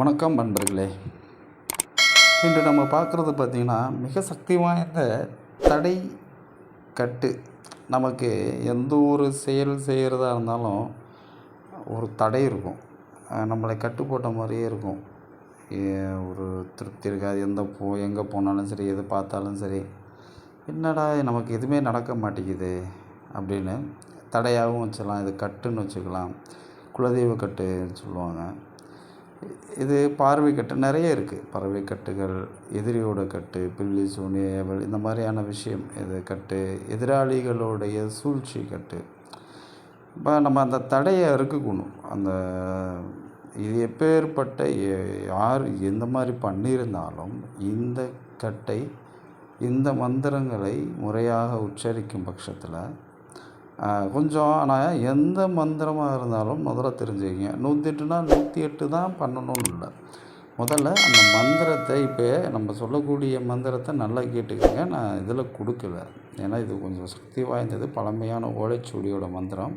வணக்கம் நண்பர்களே. இன்று நம்ம பார்க்குறது பார்த்திங்கன்னா மிக சக்தி வாய்ந்த தடை கட்டு. நமக்கு எந்த ஒரு செயல் செய்கிறதா இருந்தாலும் ஒரு தடை இருக்கும். நம்மளை கட்டு போட்ட மாதிரியே இருக்கும். ஒரு திருப்தி இருக்காது. எந்த போ எங்கே போனாலும் சரி எது பார்த்தாலும் சரி. என்னடா நமக்கு எதுவுமே நடக்க மாட்டேங்குது அப்படின்னு தடையாகவும் வச்சுக்கலாம். இது கட்டுன்னு வச்சுக்கலாம். குலதெய்வ கட்டுன்னு சொல்லுவாங்க. இது பார்வை கட்டு நிறைய இருக்குது பறவை கட்டுகள் எதிரியோட கட்டு பில்லி சூனி ஏவல் இந்த மாதிரியான விஷயம். இது கட்டு எதிராளிகளுடைய சூழ்ச்சி கட்டு. இப்போ நம்ம அந்த தடையை அறுக்கணும். அந்த இது எப்பேற்பட்ட யார் எந்த மாதிரி பண்ணியிருந்தாலும் இந்த கட்டை இந்த மந்திரங்களை முறையாக உச்சரிக்கும் பட்சத்தில் கொஞ்சம் ஆனால் எந்த மந்திரமாக இருந்தாலும் முதல்ல தெரிஞ்சுக்கிங்க. நூற்றி எட்டுனா நூற்றி எட்டு தான் பண்ணணும்னு இல்லை. முதல்ல அந்த மந்திரத்தை இப்போ நம்ம சொல்லக்கூடிய மந்திரத்தை நல்லா கேட்டுக்கோங்க. நான் இதில் கொடுக்கல. ஏன்னா இது கொஞ்சம் சக்தி வாய்ந்தது பழமையான ஓலைச்சுவடியோட மந்திரம்.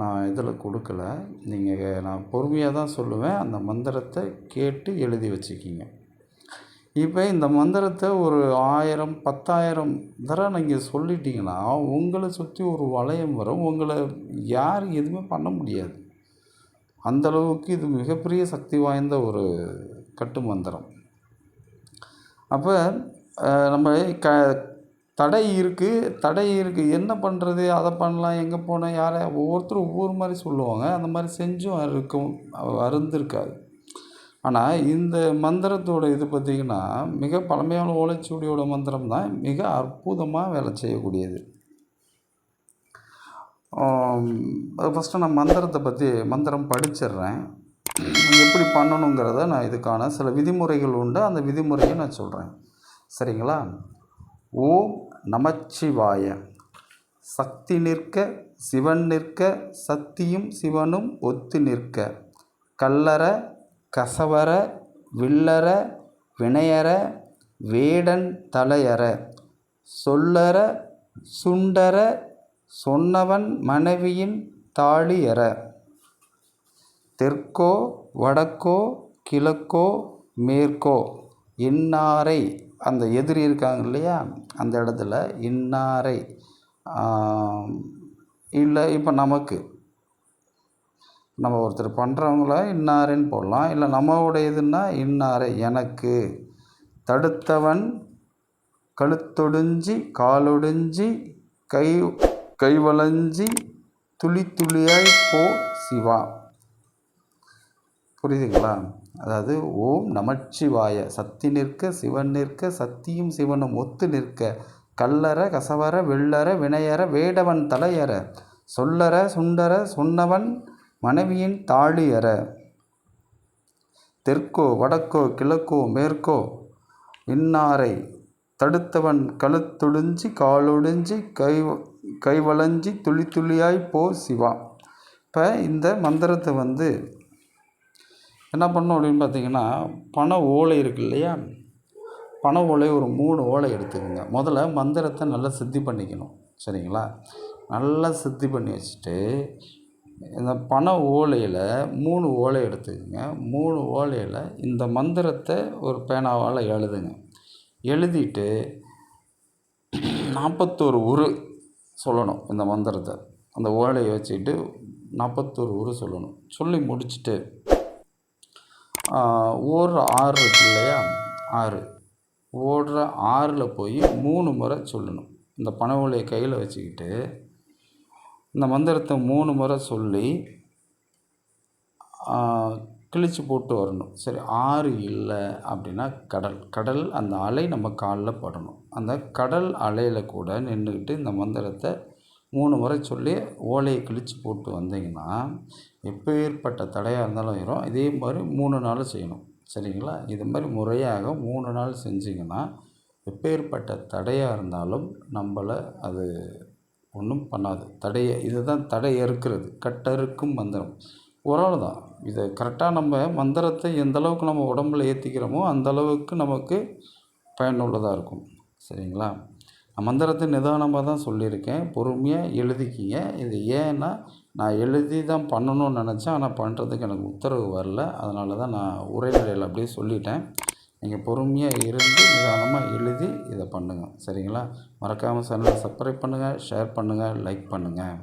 நான் இதில் கொடுக்கல. நீங்கள் நான் பொறுமையாக தான் சொல்லுவேன். அந்த மந்திரத்தை கேட்டு எழுதி வச்சுக்கிங்க. இப்போ இந்த மந்திரத்தை ஒரு ஆயிரம் பத்தாயிரம் தடவை நீங்கள் சொல்லிட்டீங்கன்னா உங்களை சுற்றி ஒரு வளையம் வரும். உங்களை யார் எதுவுமே பண்ண முடியாது. அந்த அளவுக்கு இது மிகப்பெரிய சக்தி வாய்ந்த ஒரு கட்டு மந்திரம். அப்போ நம்ம க தடை இருக்குது தடை இருக்குது என்ன பண்ணுறது அதை பண்ணலாம் எங்கே போனால் யாரை? ஒவ்வொருத்தரும் ஒவ்வொரு மாதிரி சொல்லுவாங்க. அந்த மாதிரி செஞ்சும் இருக்கும் அருந்திருக்காது ஆனால் இந்த மந்திரத்தோட இது பார்த்திங்கன்னா மிக பழமையான ஓலைச்சுவடியோட மந்திரம் தான் மிக அற்புதமாக வேலை செய்யக்கூடியது. ஃபஸ்ட்டு நான் மந்திரத்தை பற்றி மந்திரம் படிச்சிடுறேன். எப்படி பண்ணணுங்கிறத நான் இதுக்கான சில விதிமுறைகள் உண்டு. அந்த விதிமுறையை நான் சொல்கிறேன் சரிங்களா? ஓம் நமச்சிவாய. சக்தி நிற்க சிவன் நிற்க சக்தியும் சிவனும் ஒத்து நிற்க. கல்லற கசவர வில்லற வினையற வேடன் தலையற சொல்லற சுண்டர சொன்னவன் மனைவியின் தாழியற தெற்கோ வடக்கோ கிழக்கோ மேற்கோ இன்னாரை அந்த எதிரி இருக்காங்க இல்லையா? அந்த இடத்துல இன்னாரை. இல்லை இப்போ நமக்கு. நம்ம ஒருத்தர் பண்ணுறவங்கள இன்னாருன்னு போடலாம். இல்லை நம்மளுடைய இதுன்னா இன்னாரை எனக்கு. தடுத்தவன் கழுத்தொடிஞ்சி காலொடிஞ்சி கை கைவளைஞ்சி துளி துளியாய் போ சிவா. புரியுதுங்களா? அதாவது ஓம் நமச்சிவாய. சக்தி நிற்க சிவன் நிற்க சக்தியும் சிவனும் ஒத்து நிற்க. கல்லற கசவர வெள்ளற வினையற வேடவன் தலையற. சொல்லற சுண்டர சொன்னவன் மனைவியின் தாழியற தெற்கோ வடக்கோ கிழக்கோ மேற்கோ இன்னாரை தடுத்தவன் கழுத்தொடிஞ்சி காலொடிஞ்சி கை கைவளைஞ்சி துளி துளியாய் போ சிவா. இப்போ இந்த மந்திரத்தை வந்து என்ன பண்ணணும் அப்படின்னு பார்த்தீங்கன்னா பண ஓலை இருக்கு இல்லையா? பண ஓலை ஒரு மூணு ஓலை எடுத்துக்கோங்க. முதல்ல மந்திரத்தை நல்லா சித்தி பண்ணிக்கணும். சரிங்களா? நல்லா சித்தி பண்ணி வச்சுட்டு இந்த பண ஓலையில் மூணு ஓலை எடுத்துக்கோங்க. மூணு ஓலையில் இந்த மந்திரத்தை ஒரு பேனாவால் எழுதுங்க. எழுதிட்டு நாற்பத்தோரு உரு சொல்லணும் இந்த மந்திரத்தை. அந்த ஓலையை வச்சுக்கிட்டு நாற்பத்தோரு உரு சொல்லணும். சொல்லி முடிச்சுட்டு ஓடுற ஆறு இருக்கு இல்லையா? ஆறு. ஓடுற ஆறில் போய் மூணு முறை சொல்லணும். இந்த பனை ஓலையை கையில் வச்சுக்கிட்டு இந்த மந்திரத்தை மூணு முறை சொல்லி கிழிச்சு போட்டு வரணும். சரி ஆறு இல்லை அப்படின்னா கடல். கடல் அந்த அலை நம்ம காலில் படணும். அந்த கடல் அலையில் கூட நின்றுக்கிட்டு இந்த மந்திரத்தை மூணு முறை சொல்லி ஓலையை கிழிச்சு போட்டு வந்தீங்கன்னா எப்பேற்பட்ட தடையாக இருந்தாலும் வரும். இதே மாதிரி மூணு நாள் செய்யணும். சரிங்களா? இது மாதிரி முறையாக மூணு நாள் செஞ்சிங்கன்னா எப்பேற்பட்ட தடையாக இருந்தாலும் நம்மளை அது ஒன்றும் பண்ணாது. தடையை இதுதான் தடை அறுக்கிறது கட்டறுக்கும் மந்திரம். ஒரு தான். இதை கரெக்டாக நம்ம மந்திரத்தை எந்த அளவுக்கு நம்ம உடம்புல ஏற்றிக்கிறோமோ அந்த அளவுக்கு நமக்கு பயனுள்ளதாக இருக்கும். சரிங்களா? நான் மந்திரத்தை நிதானமாக தான் சொல்லியிருக்கேன். பொறுமையாக எழுதிக்கிங்க. இது ஏன்னா நான் எழுதி தான் பண்ணணும்னு நினச்சேன். ஆனால் பண்ணுறதுக்கு எனக்கு உத்தரவு வரல. அதனால தான் நான் உரைநடையில் அப்படியே சொல்லிட்டேன். நீங்கள் பொறுமையாக இருந்து நிதானமாக எழுதி இதை பண்ணுங்கள் சரிங்களா? மறக்காமல் சேனலை சப்ஸ்கிரைப் பண்ணுங்கள் ஷேர் பண்ணுங்கள் லைக் பண்ணுங்கள்